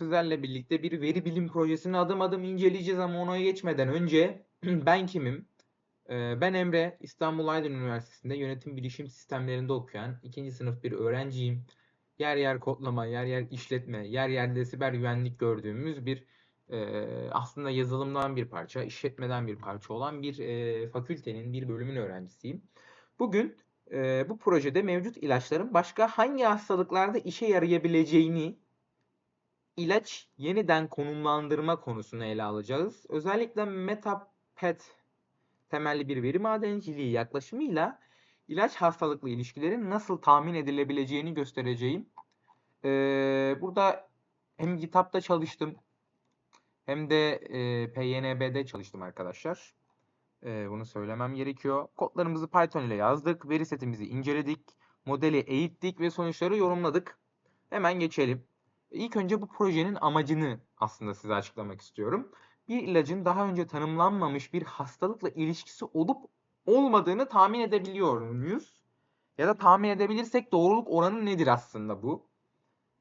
sizlerle birlikte bir veri bilim projesini adım adım inceleyeceğiz ama ona geçmeden önce ben kimim? Ee, Ben Emre, İstanbul Aydın Üniversitesi'nde yönetim bilişim sistemlerinde okuyan ikinci sınıf bir öğrenciyim. Yer yer kodlama, yer yer işletme, yer yer de siber güvenlik gördüğümüz bir e, aslında yazılımdan bir parça, işletmeden bir parça olan bir e, fakültenin bir bölümün öğrencisiyim. Bugün e, bu projede mevcut ilaçların başka hangi hastalıklarda işe yarayabileceğini ilaç yeniden konumlandırma konusunu ele alacağız. Özellikle metapet temelli bir veri madenciliği yaklaşımıyla ilaç hastalıklı ilişkilerin nasıl tahmin edilebileceğini göstereceğim. Ee, burada hem GitHub'da çalıştım hem de e, PYNB'de çalıştım arkadaşlar. Ee, bunu söylemem gerekiyor. Kodlarımızı Python ile yazdık. Veri setimizi inceledik. Modeli eğittik ve sonuçları yorumladık. Hemen geçelim. İlk önce bu projenin amacını aslında size açıklamak istiyorum. Bir ilacın daha önce tanımlanmamış bir hastalıkla ilişkisi olup olmadığını tahmin edebiliyor muyuz? Ya da tahmin edebilirsek doğruluk oranı nedir aslında bu?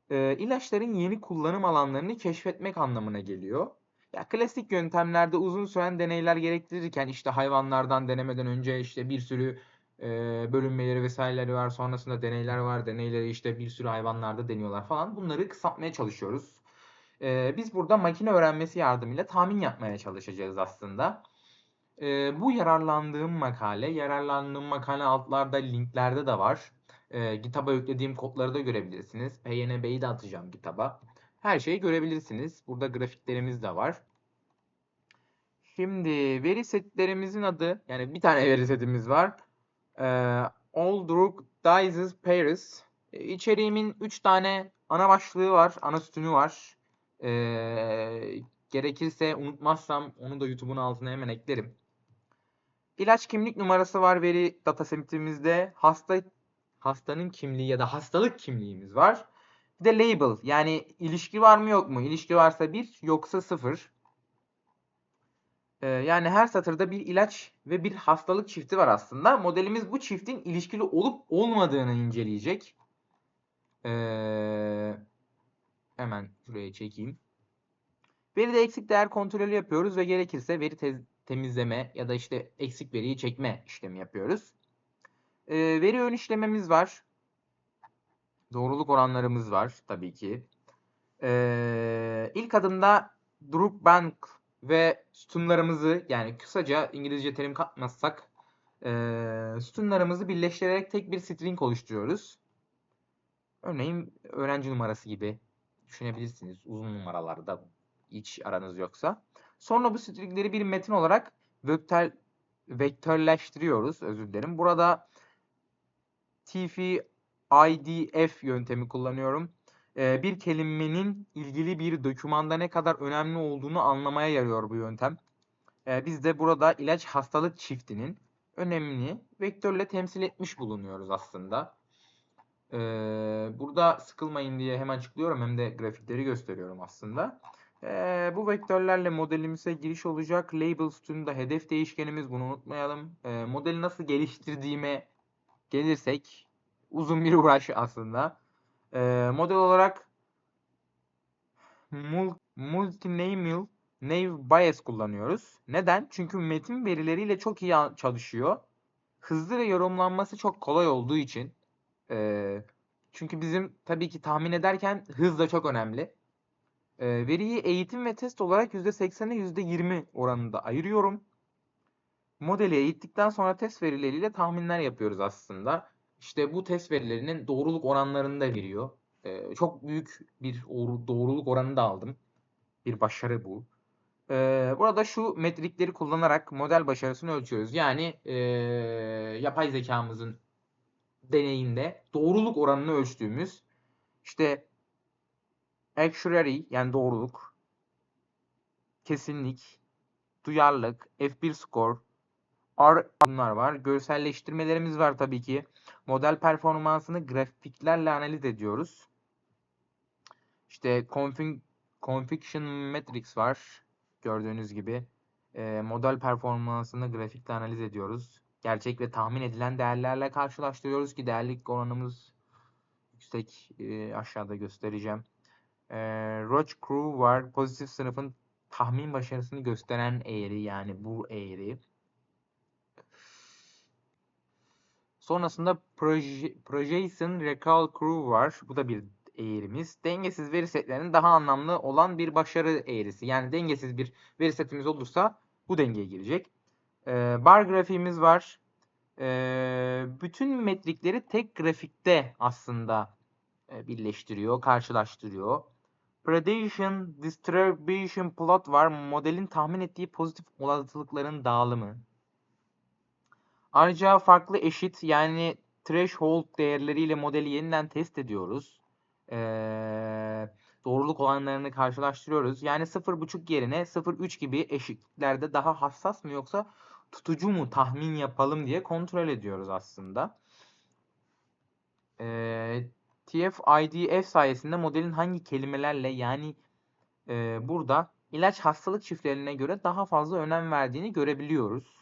Ee, ilaçların yeni kullanım alanlarını keşfetmek anlamına geliyor. Ya klasik yöntemlerde uzun süren deneyler gerektirirken işte hayvanlardan denemeden önce işte bir sürü e, bölünmeleri vesaireleri var. Sonrasında deneyler var. Deneyleri işte bir sürü hayvanlarda deniyorlar falan. Bunları kısaltmaya çalışıyoruz. E, biz burada makine öğrenmesi yardımıyla tahmin yapmaya çalışacağız aslında. E, bu yararlandığım makale, yararlandığım makale altlarda linklerde de var. E, GitHub'a yüklediğim kodları da görebilirsiniz. PYNB'yi de atacağım GitHub'a. Her şeyi görebilirsiniz. Burada grafiklerimiz de var. Şimdi veri setlerimizin adı, yani bir tane veri setimiz var. Ee, Oldrook Dizes Paris. Ee, İçeriğimin 3 tane ana başlığı var, ana sütunu var. Ee, gerekirse unutmazsam onu da YouTube'un altına hemen eklerim. İlaç kimlik numarası var veri datasetimizde. Hasta hastanın kimliği ya da hastalık kimliğimiz var. Bir de label yani ilişki var mı yok mu? İlişki varsa 1 yoksa 0. Ee, yani her satırda bir ilaç ve bir hastalık çifti var aslında. Modelimiz bu çiftin ilişkili olup olmadığını inceleyecek. Ee, hemen şuraya çekeyim. Veride eksik değer kontrolü yapıyoruz ve gerekirse veri te- temizleme ya da işte eksik veriyi çekme işlemi yapıyoruz. Ee, veri ön işlememiz var. Doğruluk oranlarımız var tabii ki. Ee, ilk adımda Druk Bank ve sütunlarımızı yani kısaca İngilizce terim katmazsak e, sütunlarımızı birleştirerek tek bir string oluşturuyoruz. Örneğin öğrenci numarası gibi düşünebilirsiniz uzun numaralarda hiç aranız yoksa. Sonra bu stringleri bir metin olarak vektör, vektörleştiriyoruz. Özür dilerim. Burada TF IDF yöntemi kullanıyorum. Ee, bir kelimenin ilgili bir dokümanda ne kadar önemli olduğunu anlamaya yarıyor bu yöntem. Ee, biz de burada ilaç hastalık çiftinin önemini vektörle temsil etmiş bulunuyoruz aslında. Ee, burada sıkılmayın diye hem açıklıyorum hem de grafikleri gösteriyorum aslında. Bu vektörlerle modelimize giriş olacak. Label sütununda hedef değişkenimiz bunu unutmayalım. Modeli nasıl geliştirdiğime gelirsek uzun bir uğraş aslında. Ee, model olarak mul- multinamel naive bias kullanıyoruz. Neden? Çünkü metin verileriyle çok iyi çalışıyor. Hızlı ve yorumlanması çok kolay olduğu için. Ee, çünkü bizim tabii ki tahmin ederken hız da çok önemli. Ee, veriyi eğitim ve test olarak %80'e %20 oranında ayırıyorum. Modeli eğittikten sonra test verileriyle tahminler yapıyoruz aslında. İşte bu test verilerinin doğruluk oranlarını da veriyor. Ee, çok büyük bir doğruluk oranı da aldım. Bir başarı bu. Ee, burada şu metrikleri kullanarak model başarısını ölçüyoruz. Yani ee, yapay zekamızın deneyinde doğruluk oranını ölçtüğümüz işte actuary yani doğruluk, kesinlik, duyarlılık, F1 score, R bunlar var. Görselleştirmelerimiz var tabii ki. Model performansını grafiklerle analiz ediyoruz. İşte config, configuration metrics var. Gördüğünüz gibi. Ee, model performansını grafikle analiz ediyoruz. Gerçek ve tahmin edilen değerlerle karşılaştırıyoruz ki değerlik oranımız yüksek. Ee, aşağıda göstereceğim. Ee, Roach Crew var. Pozitif sınıfın tahmin başarısını gösteren eğri yani bu eğri. Sonrasında proje, Projection Recall Crew var. Bu da bir eğrimiz. Dengesiz veri setlerinin daha anlamlı olan bir başarı eğrisi. Yani dengesiz bir veri setimiz olursa bu dengeye girecek. Ee, bar grafiğimiz var. Ee, bütün metrikleri tek grafikte aslında e, birleştiriyor, karşılaştırıyor. Predation Distribution Plot var. Modelin tahmin ettiği pozitif olasılıkların dağılımı. Ayrıca farklı eşit yani threshold değerleriyle modeli yeniden test ediyoruz. Ee, doğruluk oranlarını karşılaştırıyoruz. Yani 0.5 yerine 0.3 gibi eşitlerde daha hassas mı yoksa tutucu mu tahmin yapalım diye kontrol ediyoruz aslında. Ee, TF-IDF sayesinde modelin hangi kelimelerle yani e, burada ilaç hastalık şifrelerine göre daha fazla önem verdiğini görebiliyoruz.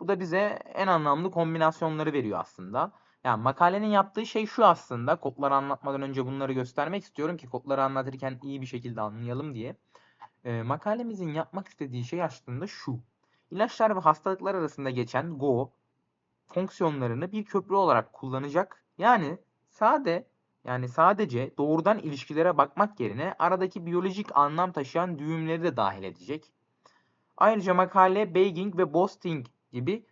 Bu da bize en anlamlı kombinasyonları veriyor aslında. Yani makalenin yaptığı şey şu aslında. Kodları anlatmadan önce bunları göstermek istiyorum ki kodları anlatırken iyi bir şekilde anlayalım diye. E, makalemizin yapmak istediği şey aslında şu. İlaçlar ve hastalıklar arasında geçen Go fonksiyonlarını bir köprü olarak kullanacak. Yani sade yani sadece doğrudan ilişkilere bakmak yerine aradaki biyolojik anlam taşıyan düğümleri de dahil edecek. Ayrıca makale Bagging ve Boosting gibi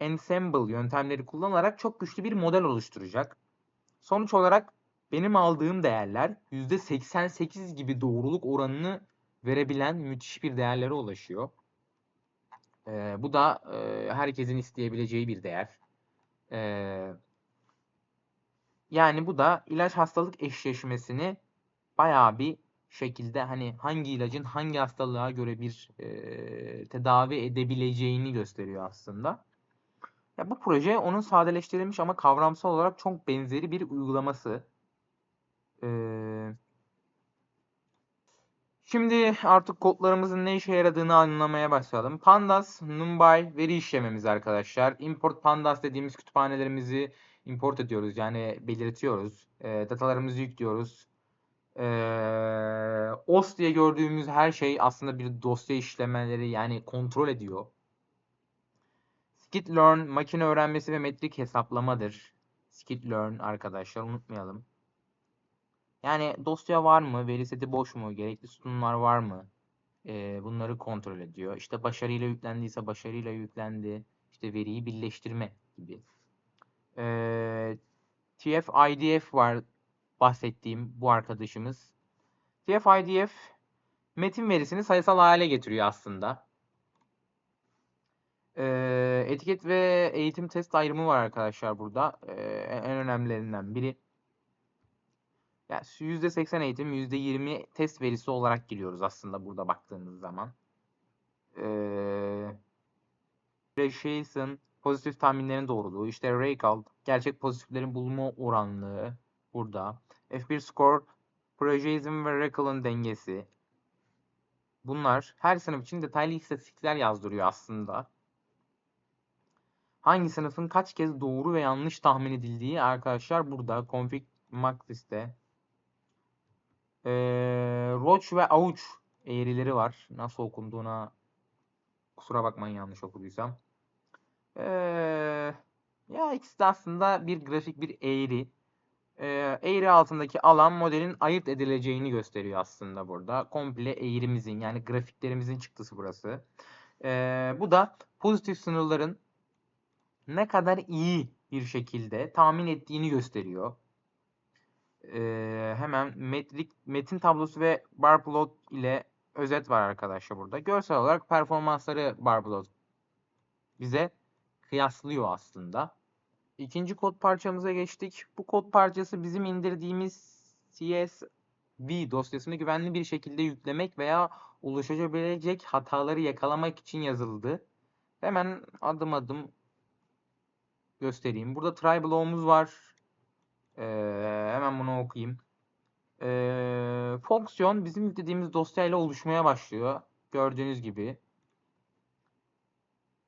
ensemble yöntemleri kullanarak çok güçlü bir model oluşturacak. Sonuç olarak benim aldığım değerler %88 gibi doğruluk oranını verebilen müthiş bir değerlere ulaşıyor. Ee, bu da e, herkesin isteyebileceği bir değer. Ee, yani bu da ilaç hastalık eşleşmesini bayağı bir şekilde hani hangi ilacın hangi hastalığa göre bir e, tedavi edebileceğini gösteriyor aslında. Ya bu proje onun sadeleştirilmiş ama kavramsal olarak çok benzeri bir uygulaması. Ee, şimdi artık kodlarımızın ne işe yaradığını anlamaya başlayalım. Pandas, NumPy veri işlememiz arkadaşlar. Import Pandas dediğimiz kütüphanelerimizi import ediyoruz. Yani belirtiyoruz. E, datalarımızı yüklüyoruz. E, OS diye gördüğümüz her şey aslında bir dosya işlemeleri yani kontrol ediyor. Skit-learn makine öğrenmesi ve metrik hesaplamadır. Skit-learn arkadaşlar unutmayalım. Yani dosya var mı? Veri seti boş mu? Gerekli sütunlar var mı? Ee, bunları kontrol ediyor. İşte başarıyla yüklendiyse başarıyla yüklendi. İşte veriyi birleştirme gibi. Ee, TF-IDF var bahsettiğim bu arkadaşımız. TF-IDF metin verisini sayısal hale getiriyor aslında. Ee, etiket ve eğitim test ayrımı var arkadaşlar burada. Ee, en önemlilerinden biri. Yani %80 eğitim, %20 test verisi olarak giriyoruz aslında burada baktığımız zaman. Ee, Precision, pozitif tahminlerin doğruluğu, işte Recall, gerçek pozitiflerin bulma oranlığı burada. F1 score, Precision ve Recall'ın dengesi. Bunlar her sınıf için detaylı istatistikler yazdırıyor aslında hangi sınıfın kaç kez doğru ve yanlış tahmin edildiği arkadaşlar burada config maxis'te ee, Roach ve Avuç eğrileri var. Nasıl okunduğuna kusura bakmayın yanlış okuduysam. Ee, ya ikisi de aslında bir grafik bir eğri. Ee, eğri altındaki alan modelin ayırt edileceğini gösteriyor aslında burada. Komple eğrimizin yani grafiklerimizin çıktısı burası. Ee, bu da pozitif sınırların ne kadar iyi bir şekilde tahmin ettiğini gösteriyor. Ee, hemen metrik metin tablosu ve bar plot ile özet var arkadaşlar burada. Görsel olarak performansları bar plot bize kıyaslıyor aslında. İkinci kod parçamıza geçtik. Bu kod parçası bizim indirdiğimiz CSV dosyasını güvenli bir şekilde yüklemek veya oluşabilecek hataları yakalamak için yazıldı. Hemen adım adım göstereyim. Burada try block'umuz var. Ee, hemen bunu okuyayım. Ee, fonksiyon bizim yüklediğimiz dosyayla oluşmaya başlıyor. Gördüğünüz gibi.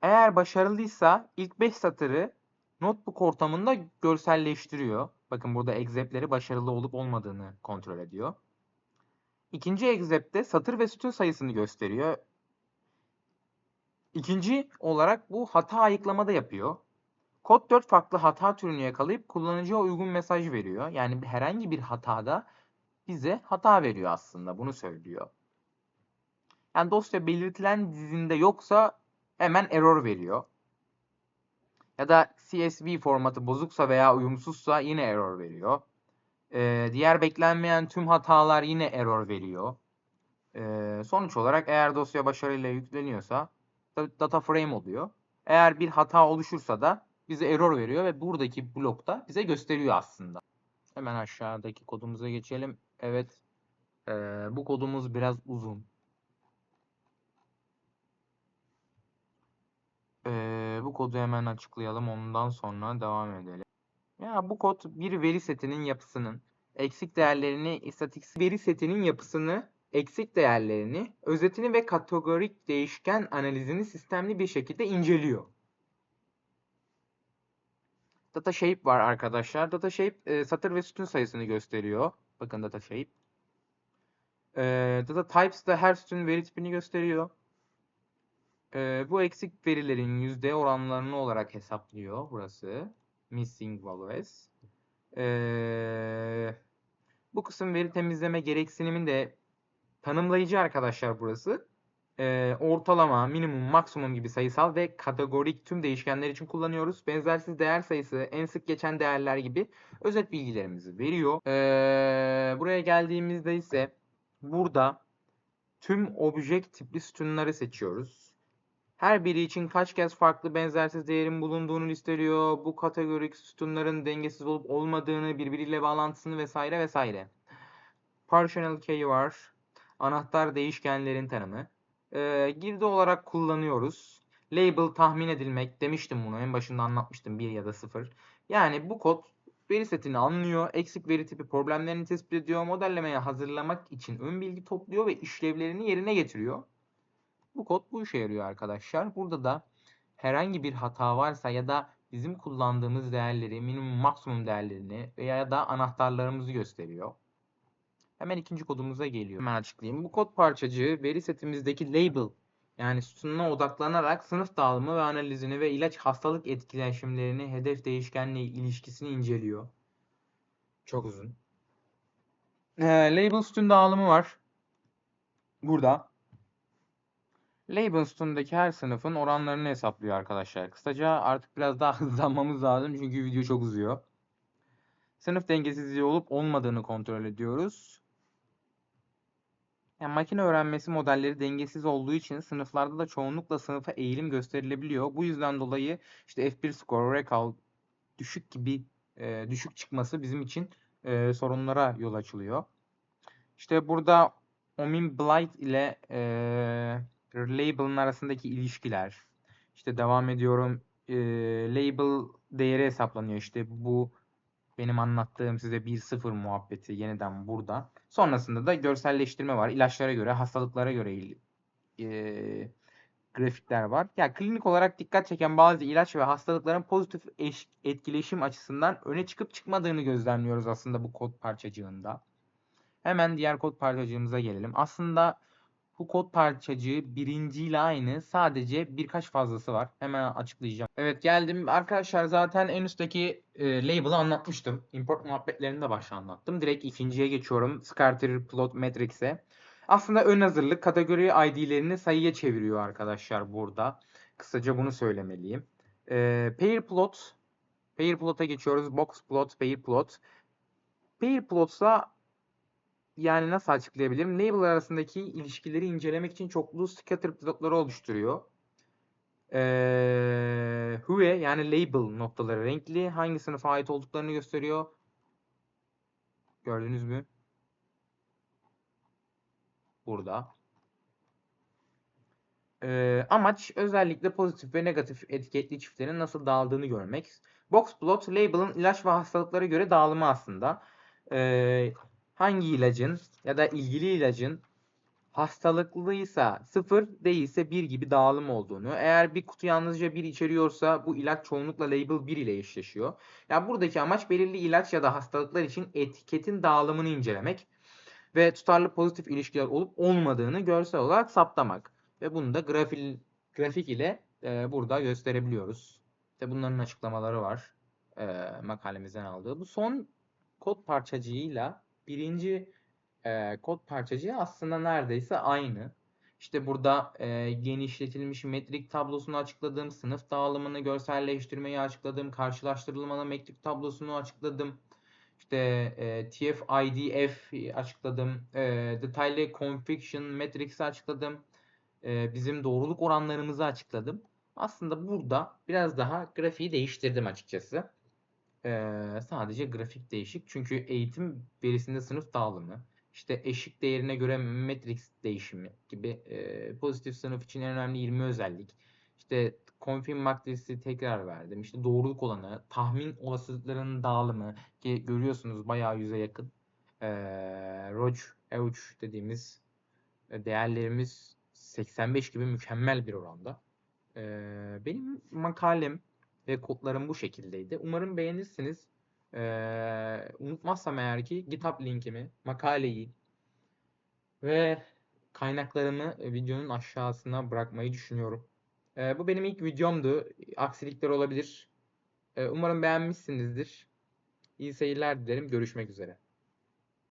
Eğer başarılıysa ilk 5 satırı notebook ortamında görselleştiriyor. Bakın burada excep'leri başarılı olup olmadığını kontrol ediyor. İkinci excep'te satır ve sütun sayısını gösteriyor. İkinci olarak bu hata ayıklamada yapıyor. Kod 4 farklı hata türünü yakalayıp kullanıcıya uygun mesaj veriyor. Yani herhangi bir hatada bize hata veriyor aslında. Bunu söylüyor. Yani dosya belirtilen dizinde yoksa hemen error veriyor. Ya da CSV formatı bozuksa veya uyumsuzsa yine error veriyor. Ee, diğer beklenmeyen tüm hatalar yine error veriyor. Ee, sonuç olarak eğer dosya başarıyla yükleniyorsa da- data frame oluyor. Eğer bir hata oluşursa da bize error veriyor ve buradaki blokta bize gösteriyor aslında. Hemen aşağıdaki kodumuza geçelim. Evet. ee, bu kodumuz biraz uzun. Ee, bu kodu hemen açıklayalım. Ondan sonra devam edelim. Ya bu kod bir veri setinin yapısının eksik değerlerini, istatistik veri setinin yapısını, eksik değerlerini, özetini ve kategorik değişken analizini sistemli bir şekilde inceliyor. Data shape var arkadaşlar. Data shape e, satır ve sütun sayısını gösteriyor. Bakın data shape. E, data types da her sütun veri tipini gösteriyor. E, bu eksik verilerin yüzde oranlarını olarak hesaplıyor burası. Missing values. E, bu kısım veri temizleme gereksinimi de tanımlayıcı arkadaşlar burası. E, ortalama, minimum, maksimum gibi sayısal ve kategorik tüm değişkenler için kullanıyoruz. Benzersiz değer sayısı, en sık geçen değerler gibi özet bilgilerimizi veriyor. E, buraya geldiğimizde ise burada tüm object tipli sütunları seçiyoruz. Her biri için kaç kez farklı benzersiz değerin bulunduğunu listeliyor. Bu kategorik sütunların dengesiz olup olmadığını, birbiriyle bağlantısını vesaire vesaire. Partial key var. Anahtar değişkenlerin tanımı. Ee, girdi olarak kullanıyoruz. Label tahmin edilmek demiştim bunu. En başında anlatmıştım 1 ya da 0. Yani bu kod veri setini anlıyor. Eksik veri tipi problemlerini tespit ediyor. Modellemeye hazırlamak için ön bilgi topluyor ve işlevlerini yerine getiriyor. Bu kod bu işe yarıyor arkadaşlar. Burada da herhangi bir hata varsa ya da bizim kullandığımız değerleri, minimum maksimum değerlerini veya da anahtarlarımızı gösteriyor. Hemen ikinci kodumuza geliyor. Hemen açıklayayım. Bu kod parçacığı veri setimizdeki label yani sütununa odaklanarak sınıf dağılımı ve analizini ve ilaç hastalık etkileşimlerini hedef değişkenle ilişkisini inceliyor. Çok uzun. Ee, label sütun dağılımı var. Burada. Label sütunundaki her sınıfın oranlarını hesaplıyor arkadaşlar. Kısaca artık biraz daha hızlanmamız lazım çünkü video çok uzuyor. Sınıf dengesizliği olup olmadığını kontrol ediyoruz. Yani makine öğrenmesi modelleri dengesiz olduğu için sınıflarda da çoğunlukla sınıfa eğilim gösterilebiliyor. Bu yüzden dolayı işte F1 score, recall düşük gibi e, düşük çıkması bizim için e, sorunlara yol açılıyor. İşte burada Omin Blight ile e, label'ın arasındaki ilişkiler. İşte devam ediyorum. E, label değeri hesaplanıyor. İşte bu benim anlattığım size 1-0 muhabbeti yeniden burada. Sonrasında da görselleştirme var. İlaçlara göre, hastalıklara göre e, grafikler var. Ya klinik olarak dikkat çeken bazı ilaç ve hastalıkların pozitif eş, etkileşim açısından öne çıkıp çıkmadığını gözlemliyoruz aslında bu kod parçacığında. Hemen diğer kod parçacığımıza gelelim. Aslında bu kod parçacığı birinciyle aynı. Sadece birkaç fazlası var. Hemen açıklayacağım. Evet geldim. Arkadaşlar zaten en üstteki e, label'ı anlatmıştım. Import muhabbetlerini de başta anlattım. Direkt ikinciye geçiyorum. Scatter Plot Matrix'e. Aslında ön hazırlık kategori ID'lerini sayıya çeviriyor arkadaşlar burada. Kısaca bunu söylemeliyim. E, pair plot. Pair plot'a geçiyoruz. Box plot, pair plot. Pair plot'sa yani nasıl açıklayabilirim? Label arasındaki ilişkileri incelemek için çoklu scatter plotları oluşturuyor. Ee, hue yani label noktaları renkli. Hangi sınıfa ait olduklarını gösteriyor. Gördünüz mü? Burada. Ee, amaç özellikle pozitif ve negatif etiketli çiftlerin nasıl dağıldığını görmek. Box plot label'ın ilaç ve hastalıklara göre dağılımı aslında. Ee, hangi ilacın ya da ilgili ilacın hastalıklıysa 0 değilse 1 gibi dağılım olduğunu, eğer bir kutu yalnızca 1 içeriyorsa bu ilaç çoğunlukla label 1 ile eşleşiyor. Yani buradaki amaç belirli ilaç ya da hastalıklar için etiketin dağılımını incelemek ve tutarlı pozitif ilişkiler olup olmadığını görsel olarak saptamak. Ve bunu da grafil, grafik ile e, burada gösterebiliyoruz. İşte bunların açıklamaları var e, makalemizden aldığı. Bu son kod parçacığıyla birinci e, kod parçacığı aslında neredeyse aynı. İşte burada e, genişletilmiş metrik tablosunu açıkladım, sınıf dağılımını görselleştirmeyi açıkladım, karşılaştırılmalı metrik tablosunu açıkladım. İşte e, TF-IDF açıkladım, e, detaylı confiction matrix'i açıkladım, e, bizim doğruluk oranlarımızı açıkladım. Aslında burada biraz daha grafiği değiştirdim açıkçası. E, sadece grafik değişik. Çünkü eğitim verisinde sınıf dağılımı, işte eşik değerine göre matrix değişimi gibi e, pozitif sınıf için en önemli 20 özellik. İşte confirm matrisi tekrar verdim. İşte doğruluk olanı, tahmin olasılıklarının dağılımı ki görüyorsunuz bayağı yüze yakın. E, Roch, Euch dediğimiz değerlerimiz 85 gibi mükemmel bir oranda. E, benim makalem ve kodlarım bu şekildeydi. Umarım beğenirsiniz. Ee, unutmazsam eğer ki GitHub linkimi, makaleyi ve kaynaklarımı videonun aşağısına bırakmayı düşünüyorum. Ee, bu benim ilk videomdu. Aksilikler olabilir. Ee, umarım beğenmişsinizdir. İyi seyirler dilerim. Görüşmek üzere.